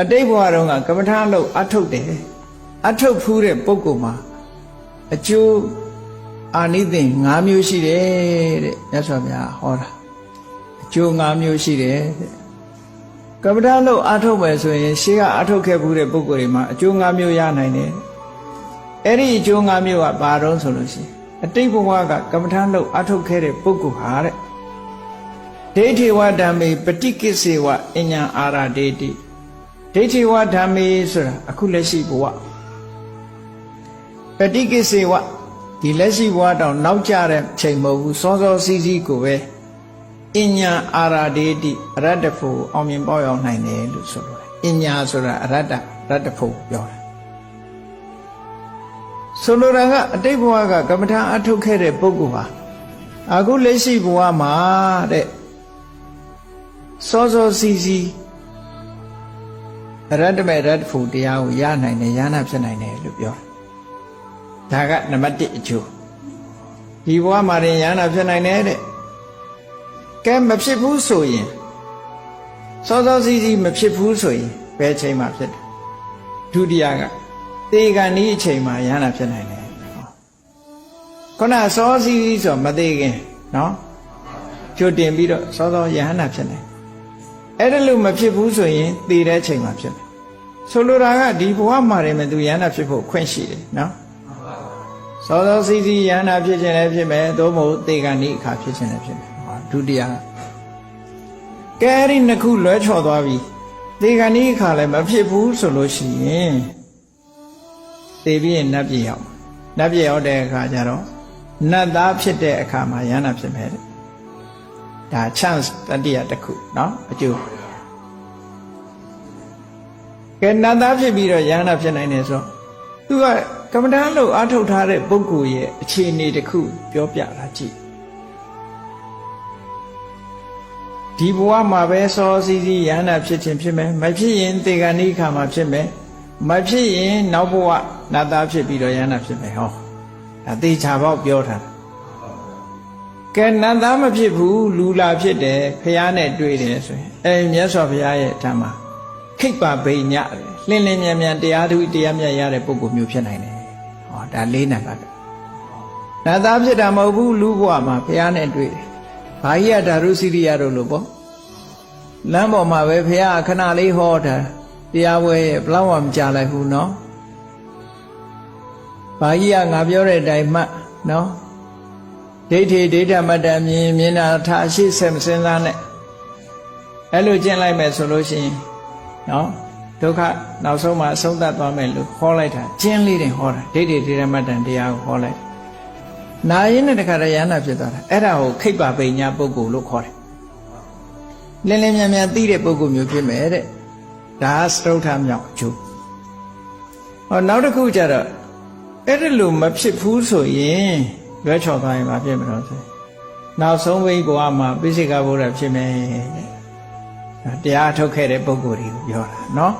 အတိတ်ဘဝတုန်းကကမ္မထာလို့အထုတ်တယ်အထုတ်ဖူးတဲ့ပုဂ္ဂိုလ်မှာအကျိုးအာနိသင်၅မျိုးရှိတယ်တဲ့မြတ်စွာဘုရားဟောတာအကျိုး၅မျိုးရှိတယ်တဲ့ကမ္မထာလို့အထုတ်မယ်ဆိုရင်ရှေးကအထုတ်ခဲ့ဖူးတဲ့ပုဂ္ဂိုလ်တွေမှာအကျိုး၅မျိုးရနိုင်တယ်အဲ့ဒီအကျိုး၅မျိုးကဘာတော့ဆိုလို့ရှိရင်အတိတ်ဘဝကကမ္မထာလို့အထုတ်ခဲ့တဲ့ပုဂ္ဂိုလ်ဟာတဲ့ဒိဋ္ဌိဝဓမ္မေပฏิကိစ္စေဝအညာအာရဒေတိ ဒိဋ္ဌိဝဓမ္မေဆိုတာအခုလက်ရှိဘဝပฏิကိစေဝဒီလက်ရှိဘဝတောင်နောက်ကျတဲ့ချိန်မဟုတ်ဘူးစောစောစီးစီးကိုပဲအညာအာရာဒေတိအရတ္တဖို့အောင်မြင်ပေါရောက်နိုင်တယ်လို့ဆိုလိုတယ်အညာဆိုတာအရတ္တရတ္တဖို့ပြောတာဆိုလိုတာကအတိတ်ဘဝကကမ္မထာအထုတ်ခဲ့တဲ့ပုဂ္ဂိုလ်ဟာအခုလက်ရှိဘဝမှာတဲ့စောစောစီးစီး ရတ္တမေရတ္တဖို့တရားကိုရနိုင်တယ်ရဟနာဖြစ်နိုင်တယ်လို့ပြောတာဒါကနံပါတ်1အကျိုးဒီဘဝမှာရင်ရဟနာဖြစ်နိုင်တယ်တဲ့ကဲမဖြစ်ဘူးဆိုရင်စောစောစီးစီးမဖြစ်ဘူးဆိုရင်ဘယ်ချိန်မှာဖြစ်တယ်ဒုတိယကသေကံဤအချိန်မှာရဟနာဖြစ်နိုင်တယ်ဟောခုနစောစီးစီးဆိုမသေးခင်နော်ကြိုတင်ပြီးတော့စောစောရဟနာဖြစ်နိုင်တယ်အဲ့ဒါလို့မဖြစ်ဘူးဆိုရင်တည်တဲ့ချိန်မှာဖြစ်မယ် ဆိုလိုတာကဒီဘဝမှာတည်းမဲ့သူယန္တာဖြစ်ဖို့ခွင့်ရှိတယ်နော်စောစောစီးစီးယန္တာဖြစ်ခြင်းလည်းဖြစ်မယ်သို့မဟုတ်တေကဏိအခါဖြစ်ခြင်းလည်းဖြစ်မယ်ဟောဒုတိယကဲအဲ့ဒီနှစ်ခုလွဲချော်သွားပြီတေကဏိအခါလည်းမဖြစ်ဘူးဆိုလို့ရှိရင်သေပြီးရင်နတ်ပြည်ရောက်နတ်ပြည်ရောက်တဲ့အခါကျတော့နတ်သားဖြစ်တဲ့အခါမှာယန္တာဖြစ်မယ်တဲ့ ဒါ chance တတိယတစ်ခုเนาะအကျိုး ကဲနတ်သားဖြစ်ပြီးတော့ယန္တာဖြစ်နိုင်တယ်ဆိုတော့သူကကမ္မဋ္ဌာန်းလို့အားထုတ်ထားတဲ့ပုဂ္ဂိုလ်ရဲ့အခြေအနေတစ်ခုပြောပြတာကြည့်ဒီဘဝမှာပဲစောစီးစီးယန္တာဖြစ်ခြင်းဖြစ်မယ်မဖြစ်ရင်တေဂဏိခါမှာဖြစ်မယ်မဖြစ်ရင်နောက်ဘဝနတ်သားဖြစ်ပြီးတော့ယန္တာဖြစ်မယ်ဟောဒါသေချာပေါက်ပြောထားတာကဲနတ်သားမဖြစ်ဘူးလူလာဖြစ်တယ်ဖះနဲ့တွေ့တယ်ဆိုရင်အဲမြတ်စွာဘုရားရဲ့ဓမ္မ ခိပ္ပဗိညလင်းလင်းမြန်မြန်တရားထုတရားမြတ်ရတဲ့ပုဂ္ဂိုလ်မျိုးဖြစ်နိုင်တယ်ဟောဒါလေးနံပါတ်ဒါသားဖြစ်တာမဟုတ်ဘူးလူဘဝမှာဘုရားနဲ့တွေ့တယ်ဘာကြီးကဒါရုစီရိယတို့လို့ပေါ့လမ်းပေါ်မှာပဲဘုရားခဏလေးဟောတာတရားဝဲဘလောက်မှမကြလိုက်ဘူးနော်ဘာကြီးကငါပြောတဲ့အတိုင်းမှနော်ဒိဋ္ဌိဒိဋ္ဌမတ္တမြင်မြင်တာထအရှိစမစင်းစားနဲ့အဲ့လိုကျင့်လိုက်မယ်ဆိုလို့ရှိရင် နော်ဒုက္ခနောက်ဆုံးမှာအဆုံးသတ်သွားမယ်လို့ဟောလိုက်တာကျင့်လေးတင်ဟောတာဒိဋ္ဌိဒိဋ္ဌမတ္တတရားကိုဟောလိုက်နာရင်းနဲ့တခါတည်းရဟနာဖြစ်သွားတာအဲ့ဒါကိုခိတ်ပါပိညာပုဂ္ဂိုလ်လို့ခေါ်တယ်လင်းလင်းမြန်မြန်သိတဲ့ပုဂ္ဂိုလ်မျိုးဖြစ်မယ်တဲ့ဒါစတုထမြောက်အကျိုးဟောနောက်တစ်ခုကျတော့အဲ့ဒါလို့မဖြစ်ဘူးဆိုရင်လွဲချော်သွားရင်မဖြစ်မလို့ဆိုရင်နောက်ဆုံးဘိဘဝမှာပိစိကဗုဒ္ဓဖြစ်မယ်တဲ့ဒါ တရားထုတ်ခဲ့တဲ့ပုံကိုယ်တွေကိုပြောတာနော်